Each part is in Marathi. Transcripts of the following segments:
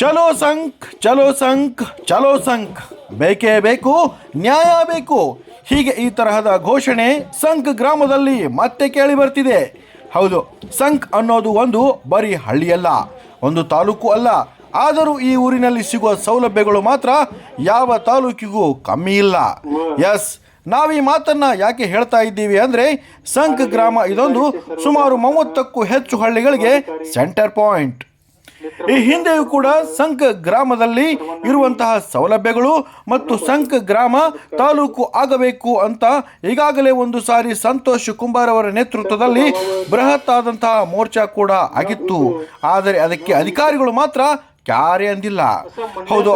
ಚಲೋ ಸಂಕ್ ಚಲೋ ಸಂಕ್ ಚಲೋ ಸಂಕ್ ಬೇಕೇ ಬೇಕು, ನ್ಯಾಯ ಬೇಕು. ಹೀಗೆ ಈ ತರಹದ ಘೋಷಣೆ ಸಂಕ್ ಗ್ರಾಮದಲ್ಲಿ ಮತ್ತೆ ಕೇಳಿ ಬರ್ತಿದೆ. ಹೌದು ಸಂಕ್ ಅನ್ನೋದು ಒಂದು ಬರೀ ಹಳ್ಳಿಯಲ್ಲ, ಒಂದು ತಾಲೂಕು ಅಲ್ಲ. ಆದರೂ ಈ ಊರಿನಲ್ಲಿ ಸಿಗುವ ಸೌಲಭ್ಯಗಳು ಮಾತ್ರ ಯಾವ ತಾಲೂಕಿಗೂ ಕಮ್ಮಿ ಇಲ್ಲ. ಎಸ್ ನಾವು ಈ ಮಾತನ್ನ ಯಾಕೆ ಹೇಳ್ತಾ ಇದ್ದೀವಿ ಅಂದರೆ ಸಂಕ್ ಗ್ರಾಮ ಇದೊಂದು ಸುಮಾರು ಮೂವತ್ತಕ್ಕೂ ಹೆಚ್ಚು ಹಳ್ಳಿಗಳಿಗೆ ಸೆಂಟರ್ ಪಾಯಿಂಟ್ ಈ ಹಿಂದೆಯೂ ಕೂಡ ಸಂಕ ಗ್ರಾಮದಲ್ಲಿ ಇರುವಂತಹ ಸೌಲಭ್ಯಗಳು ಮತ್ತು ಸಂಕ ಗ್ರಾಮ ತಾಲೂಕು ಆಗಬೇಕು ಅಂತ ಈಗಾಗಲೇ ಒಂದು ಸಾರಿ ಸಂತೋಷ್ ಕುಂಬಾರ್ ಅವರ ನೇತೃತ್ವದಲ್ಲಿ ಬೃಹತ್ ಆದಂತಹ ಮೋರ್ಚಾ ಕೂಡ ಆಗಿತ್ತು. ಆದರೆ ಅದಕ್ಕೆ ಅಧಿಕಾರಿಗಳು ಮಾತ್ರ ಕ್ಯಾರೆ ಅಂದಿಲ್ಲ. ಹೌದು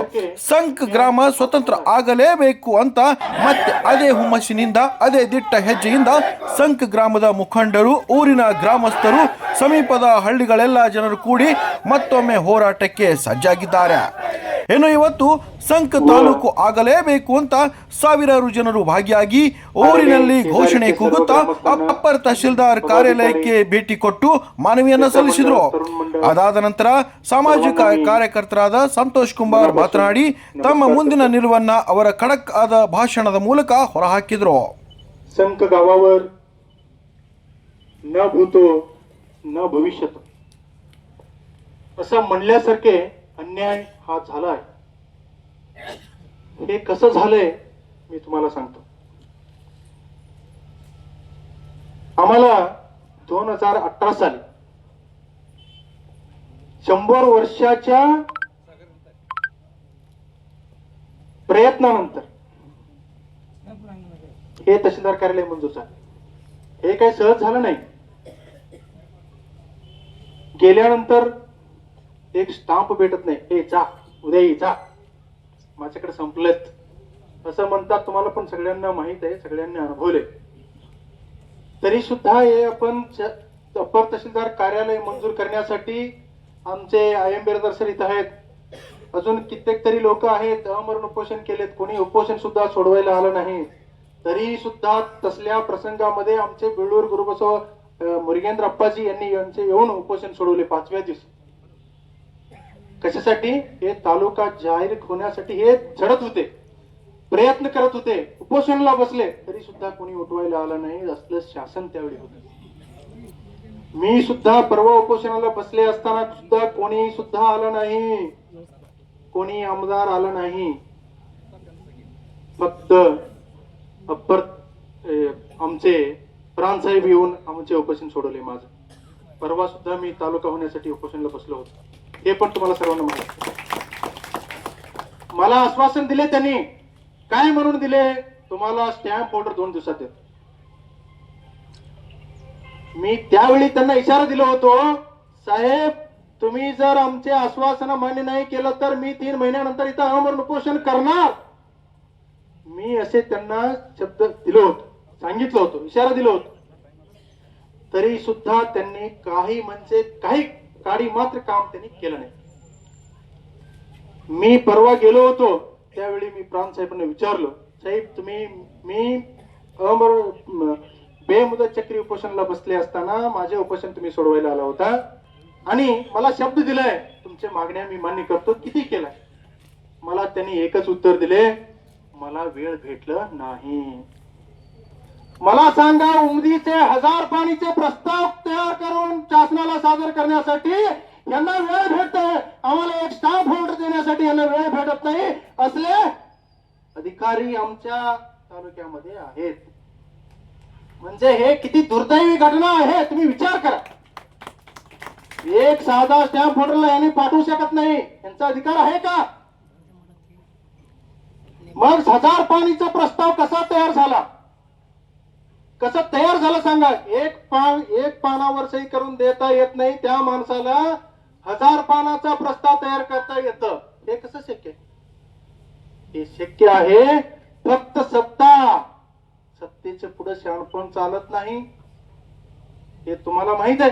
ಸಂಕ್ ಗ್ರಾಮ ಸ್ವತಂತ್ರ ಆಗಲೇಬೇಕು ಅಂತ ಮತ್ತೆ ಅದೇ ಹುಮ್ಮಸ್ಸಿನಿಂದ ಅದೇ ದಿಟ್ಟ ಹೆಜ್ಜೆಯಿಂದ ಸಂಕ್ ಗ್ರಾಮದ ಮುಖಂಡರು ಊರಿನ ಗ್ರಾಮಸ್ಥರು ಸಮೀಪದ ಹಳ್ಳಿಗಳೆಲ್ಲ ಜನರು ಕೂಡಿ ಮತ್ತೊಮ್ಮೆ ಹೋರಾಟಕ್ಕೆ ಸಜ್ಜಾಗಿದ್ದಾರೆ. ಇನ್ನು ಇವತ್ತು ಸಂಕ್ ತಾಲೂಕು ಆಗಲೇಬೇಕು ಅಂತ ಸಾವಿರಾರು ಜನರು ಭಾಗಿಯಾಗಿ ಊರಿನಲ್ಲಿ ಘೋಷಣೆ ಕೂಗುತ್ತಾ ಅಪ್ಪರ್ ತಹಶೀಲ್ದಾರ್ ಕಾರ್ಯಾಲಯಕ್ಕೆ ಭೇಟಿ ಕೊಟ್ಟು ಮನವಿಯನ್ನ ಸಲ್ಲಿಸಿದರು ಅದಾದ ನಂತರ ಸಾಮಾಜಿಕ ಕಾರ್ಯಕರ್ತರಾದ ಸಂತೋಷ್ ಕುಮಾರ್ ಮಾತನಾಡಿ ತಮ್ಮ ಮುಂದಿನ ನಿಲುವನ್ನ ಅವರ ಖಡಕ್ ಆದ ಭಾಷಣದ ಮೂಲಕ ಹೊರಹಾಕಿದರು संक गावावर न भूतो न भविष्यत असं म्हणल्यासारखे अन्याय हा झालाय. हे कसं झालंय मी तुम्हाला सांगतो. आम्हाला दोन हजार अठरा साली शंभर वर्षाच्या प्रयत्नानंतर हे तहसीलदार कार्यालय मंजूर झाले. हे काही सहज झालं नाही. गेल्यानंतर एक स्टाम्प भेटत नाही. हे जा. उद्या ये जा. माझ्याकडे संपलेत. असं म्हणतात तुम्हाला पण सगळ्यांना माहीत आहे सगळ्यांनी अनुभवले तरी सुद्धा हे आपण च- अप्पर तहसीलदार कार्यालय मंजूर करण्यासाठी आमचे आय एम बिरदर सर इथं आहेत. अजून कित्येक तरी लोक आहेत अमरण उपोषण केलेत. कोणी उपोषण सुद्धा सोडवायला आलं नाही. तरी सुद्धा तसल्या प्रसंगामध्ये आमचे बेळूर गुरुबसव मुरगेंद्र अप्पाजी यांनी यांचे येऊन उपोषण सोडवले पाचव्या दिवशी. कशासाठी? हे तालुका जाहीर होण्यासाठी हे झडत होते. प्रयत्न करत होते. उपोषणाला बसले. तरी सुद्धा कोणी उठवायला आलं नाही. असलं शासन त्यावेळी होतं. मी सुद्धा परवा उपोषणाला बसले असताना सुद्धा कोणी सुद्धा आलं नाही. कोणी आमदार आलं नाही. फक्त अप्पर आमचे प्राणसाहेब येऊन आमचे उपोषण सोडवले माझं. परवा सुद्धा मी तालुका होण्यासाठी उपोषणाला बसलो होतो. हे पण तुम्हाला सर्वांना माहिती मला आश्वासन दिले त्यांनी. काय म्हणून दिले? तुम्हाला स्टॅम्प ऑर्डर दोन दिवसात देतो. मी त्यावेळी त्यांना इशारा दिला होतो साहेब तुम्ही जर आमचे आश्वासन मान्य नाही केलं तर मी तीन महिन्यानंतर इथं अमरण उपोषण करणार. मी असे त्यांना शब्द दिलो होतो सांगितलं होतं इशारा दिलो होतो. तरी सुद्धा त्यांनी काही म्हणजे काही काडी मात्र काम त्यांनी केलं नाही. मी परवा गेलो होतो त्यावेळी मी प्राण साहेबांना विचारलं साहेब तुम्ही मी अमर बेमुदत चक्री उपोषणाला बसले असताना माझे उपोषण तुम्ही सोडवायला आला होता आणि मला शब्द दिलाय. तुमच्या मागण्या मी मान्य करतो. किती केलाय? मला त्यांनी एकच उत्तर दिले मला वेळ भेटलं नाही. मला सांगा उमदीचे हजार पाणीचे प्रस्ताव तयार करून शासनाला सादर करण्यासाठी यांना वेळ भेटतोय. आम्हाला एक स्टाफ होल्डर देण्यासाठी यांना वेळ भेटत नाही. असले अधिकारी आमच्या तालुक्यामध्ये आहेत. म्हणजे हे किती दुर्दैवी घटना आहे तुम्ही विचार करा. एक साधा स्टॅम्प होल्डरला यांनी पाठवू शकत नाही. यांचा अधिकार आहे का? मग हजार पाणीचा प्रस्ताव कसा तयार झाला? कसं तयार झालं सांगा? एक पान एक पानावर सही करून देता येत नाही. त्या माणसाला हजार पानाचा प्रस्ताव तयार करता येतं. हे कसं शक्य हे शक्य आहे फक्त सत्ता. सत्तेचे पुढे शहाणपण चालत नाही. हे तुम्हाला माहीत आहे.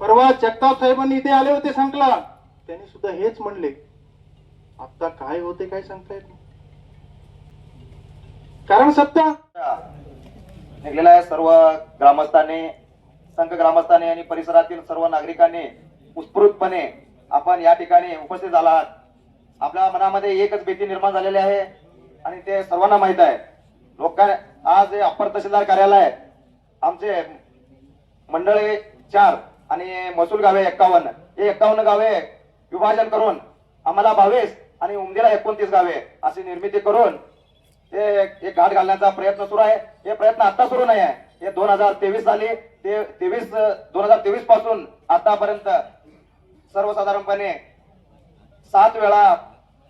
परवा जगताप साहेबांनी इथे आले होते सांगला त्यांनी सुद्धा हेच म्हणले. आता काय होते काय सांगता येत नाही. कारण सत्ता निघलेल्या सर्व ग्रामस्थांनी संघ ग्रामस्थांनी आणि परिसरातील सर्व नागरिकांनी उत्स्फूर्तपणे आपण या ठिकाणी उपस्थित झाला आहात आपल्या मनामध्ये एकच भीती निर्माण झालेली आहे आणि ते सर्वांना माहीत आहे. लोक आज हे अप्पर तहसीलदार कार्यालय आमचे मंडळे चार आणि महसूल गावे एक्कावन्न. हे एक्कावन्न गावे विभाजन करून आम्हाला बावीस आणि उमदेला एकोणतीस गावे अशी निर्मिती करून ते एक घाट घालण्याचा प्रयत्न सुरू आहे. हे प्रयत्न आता सुरू नाही आहे. हे दोन हजार तेवीस साली ते तेवीस दोन हजार तेवीसपासून आतापर्यंत सर्वसाधारणपणे सात वेळा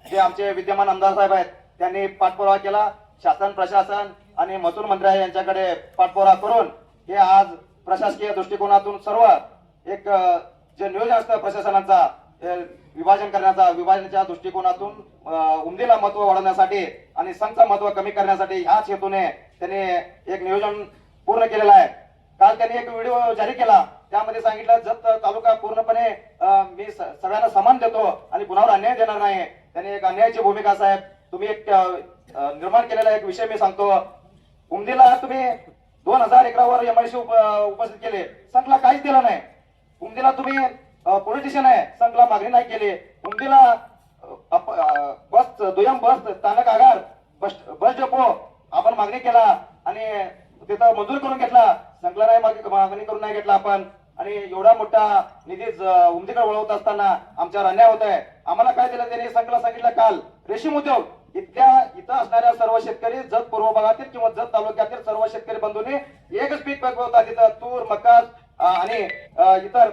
जे आमचे विद्यमान आमदार साहेब आहेत त्यांनी पाठपुरावा केला. शासन प्रशासन आणि महसूल मंत्री आहे यांच्याकडे पाठपुरावा करून हे आज प्रशासकीय दृष्टिकोनातून सर्व एक जे नियोजन असतं प्रशासनाचा विभाजन करण्याचा विभाजनाच्या दृष्टिकोनातून अ, उमदीला महत्त्व वाढवण्यासाठी आणि संघचं महत्त्व कमी करण्यासाठी ह्याच हेतूने त्यांनी एक नियोजन पूर्ण केलेलं आहे. काल त्यांनी एक व्हिडिओ जारी केला. त्यामध्ये सांगितलं जत तालुका पूर्णपणे मी सगळ्यांना समान देतो आणि कुणावर अन्याय देणार नाही. त्यांनी एक अन्यायाची भूमिका साहेब तुम्ही एक निर्माण केलेला एक विषय मी सांगतो. उमदीला तुम्ही दोन हजार एकरावर एमआयसी उपस्थित केले. संघला काहीच दिलं नाही. उमदीला तुम्ही पोलीस स्टेशन आहे. संघला मागणी नाही केली. उमदीला बस दुय्यम बस स्थानक आगार बस बस डेपो आपण मागणी केला. आणि तिथं मंजूर करून घेतला. संघला नाही मागणी करून नाही घेतला आपण. आणि एवढा मोठा निधी उमदीकडे वळवत असताना आमच्यावर अन्याय होत आहे. आम्हाला काय दिलं त्यांनी? संघला सांगितलं काल रेशीम उद्योग. इथल्या इथं असणाऱ्या सर्व शेतकरी जत पूर्व भागातील किंवा जत तालुक्यातील सर्व शेतकरी बंधूंनी एकच पीक पिकवतात तिथं तूर मका आणि इतर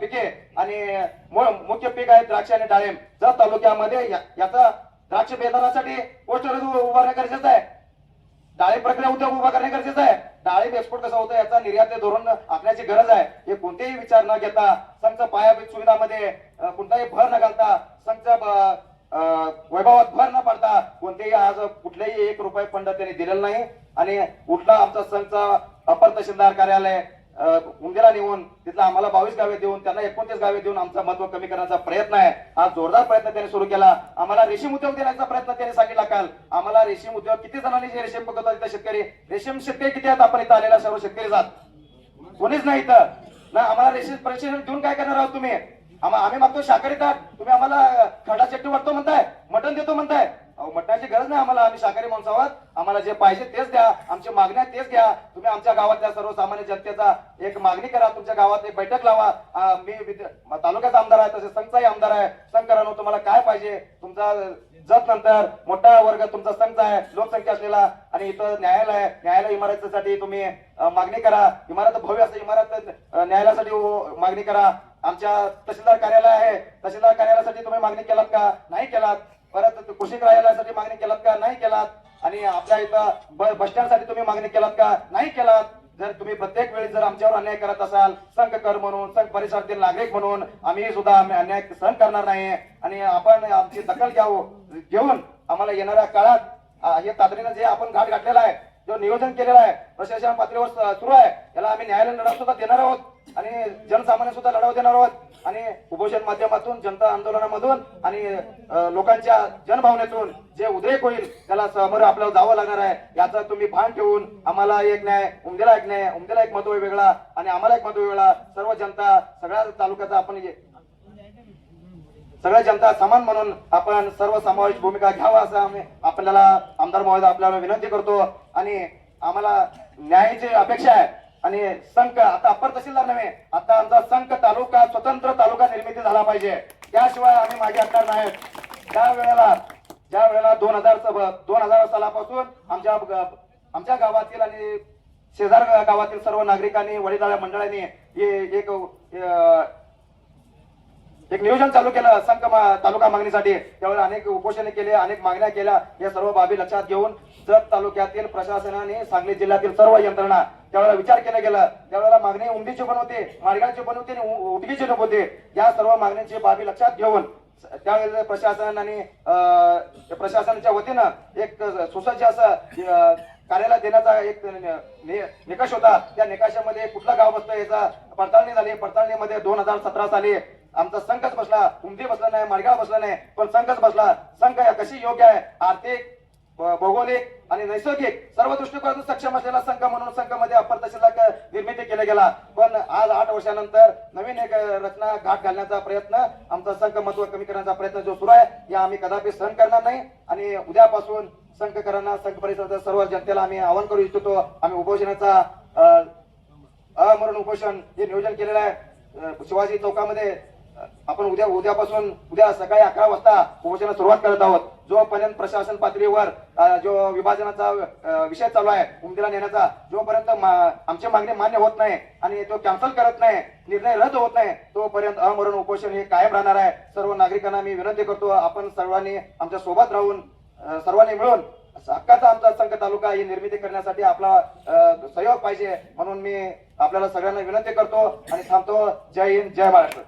पिके आणि मुख्य पीक आहे द्राक्ष आणि डाळिंब जत तालुक्यामध्ये याचा द्राक्ष बेदारासाठी पोस्टर उभारणे गरजेचं आहे. डाळिंब प्रक्रिया उद्योग उभा करणे गरजेचं आहे. डाळिंब एक्सपोर्ट कसं होतं याचा निर्यात धोरण आखण्याची गरज आहे. हे कोणतेही विचार न घेता संघ पायाभूत सुविधामध्ये कोणताही भर न घालता संघ वैभवात भर न पडता कोणतेही आज कुठलेही एक रुपये फंड त्यांनी दिलेला नाही. आणि कुठला आमचा संघचा अपर तहसीलदार कार्यालय अ, नेऊन तिथलं आम्हाला बावीस गावे देऊन त्यांना एकोणतीस गावे देऊन आमचा महत्त्व कमी करण्याचा प्रयत्न आहे. हा जोरदार प्रयत्न त्यांनी सुरू केला. आम्हाला रेशीम उद्योग देण्याचा प्रयत्न त्यांनी सांगितला काल. आम्हाला रेशीम उद्योग किती जणांनी जे रेशीम बघतात इथं शेतकरी रेशीम शेतकरी किती आहेत? आपण इथं आलेला सर्व शेतकरी जात. कोणीच नाही इथं. ना आम्हाला रेशीम प्रशिक्षण देऊन काय करणार आहोत तुम्ही? आम्ही मागतो शाकाहारी येतात तुम्ही आम्हाला खडा चट्टी वाटतो म्हणताय मटण देतो म्हणताय. अहो मटणाची गरज नाही आम्हाला. आम्ही शाकाहारी माणसं आहोत. आम्हाला जे पाहिजे तेच द्या. आमची मागण्या तेच घ्या. तुम्ही आमच्या गावातल्या सर्वसामान्य जनतेचा एक मागणी करा. तुमच्या गावात एक बैठक लावा. मी तालुक्याचा आमदार आहे तसे संघचाही आमदार आहे. संघ करा तुम्हाला काय पाहिजे? तुमचा जत नंतर मोठा वर्ग तुमचा संघ आहे. लोकसंख्या असलेला आणि इथं न्यायालय न्यायालय इमारतीसाठी तुम्ही मागणी करा. इमारत भव्य असं इमारत न्यायालयासाठी मागणी करा. आमच्या तहसीलदार कार्यालय आहे. तहसीलदार कार्यालयासाठी तुम्ही मागणी केलात का? नाही केलात. परत कृषी कार्यालयासाठी मागणी केलात का? नाही केलात. आणि आपल्या इथं बस स्टँडसाठी तुम्ही मागणी केलात का? नाही केलात. जर तुम्ही प्रत्येक वेळी जर आमच्यावर अन्याय करत असाल संघ कर म्हणून संघ परिसरातील नागरिक म्हणून आम्ही सुद्धा आम्ही अन्याय सहन करणार नाही. आणि आपण आमची दखल घ्यावं घेऊन आम्हाला येणाऱ्या काळात हे तातडीनं जे आपण घाट घातलेला आहे जो नियोजन केलेला आहे प्रशासन पातळीवर सुरू आहे याला आम्ही न्यायालय लढा सुद्धा देणार आहोत. आणि जनसामान्य सुद्धा लढाव देणार आहोत. आणि उपोषण माध्यमातून जनता आंदोलनामधून आणि लोकांच्या जनभावनेतून जे उद्रेक होईल त्याला समोर आपल्याला जावं लागणार आहे. याचा तुम्ही भान ठेवून आम्हाला एक न्याय उमदेला एक न्याय उमदेला एक महत्त्व वेगळा आणि आम्हाला एक महत्त्व वेगळा. सर्व जनता सगळ्या तालुक्याचा आपण सगळ्या जनता समान म्हणून आपण सर्व समावेश भूमिका घ्यावा असं आम्ही आपल्याला आमदार महोदय आपल्याला विनंती करतो. आणि आम्हाला न्यायाची अपेक्षा आहे. आणि संघ आता अप्पर तहसीलदार नव्हे आता आमचा संघ तालुका स्वतंत्र तालुका निर्मिती झाला पाहिजे. त्याशिवाय आम्ही मागे हटणार नाही. त्या वेळेला ज्या वेळेला दोन हजार दोन हजार सालापासून आमच्या आमच्या गावातील आणि शेजार गावातील सर्व नागरिकांनी वडीलधाऱ्या मंडळांनी एक एक नियोजन चालू केलं संघ तालुका मागणीसाठी. त्यावेळेला अनेक उपोषणे केले अनेक मागण्या केल्या. या सर्व बाबी लक्षात घेऊन जत तालुक्यातील प्रशासनाने सांगली जिल्ह्यातील सर्व यंत्रणा त्यावेळेला विचार केला गेला त्यावेळेला मागणी उमदीची पण होते माडगावची पण होती आणि उ- उटगीची पण या सर्व मागण्यांची बाबी लक्षात घेऊन त्यावेळेला प्रशासन आणि अं, प्रशासनाच्या वतीनं एक सुसज्ज असं कार्यालय देण्याचा एक नि- निकष होता. त्या निकषामध्ये कुठलं गाव बसतं याचा पडताळणी झाली. पडताळणीमध्ये दोन हजार सतरा साली आमचा संघच बसला. उमदी बसला नाही माडगाव बसला नाही पण संघच बसला. संघ कशी योग्य आहे? आर्थिक भौगोलिक आणि नैसर्गिक सर्व दृष्टिकोनातून सक्षम असलेला संघ म्हणून संघामध्ये अपर तहसीलदार निर्मिती केला गेला. पण आज आठ वर्षानंतर नवीन एक रचना घाट घालण्याचा प्रयत्न आमचा संघ महत्त्व कमी करण्याचा प्रयत्न जो सुरू आहे या आम्ही कदापि सहन करणार नाही. आणि उद्यापासून संघकरांना संघ परिसराच्या सर्व जनतेला आम्ही आवाहन करू इच्छितो आम्ही उपोषणाचा अमरण उपोषण हे नियोजन केलेलं आहे शिवाजी चौकामध्ये आपण उद्या उद्यापासून उद्या सकाळी अकरा वाजता उपोषणाला सुरुवात करत आहोत. जोपर्यंत प्रशासन पातळीवर जो विभाजनाचा विषय चालू आहे उमदीला नेण्याचा जोपर्यंत आमची मागणी मान्य होत नाही आणि तो कॅन्सल करत नाही निर्णय रद्द होत नाही तोपर्यंत अमरण उपोषण हे कायम राहणार आहे. सर्व नागरिकांना मी विनंती करतो आपण सर्वांनी आमच्यासोबत राहून सर्वांनी मिळून हक्काचा आमचा संघ तालुका ही निर्मिती करण्यासाठी आपला सहयोग पाहिजे म्हणून मी आपल्याला सगळ्यांना विनंती करतो आणि थांबतो. जय हिंद जय महाराष्ट्र.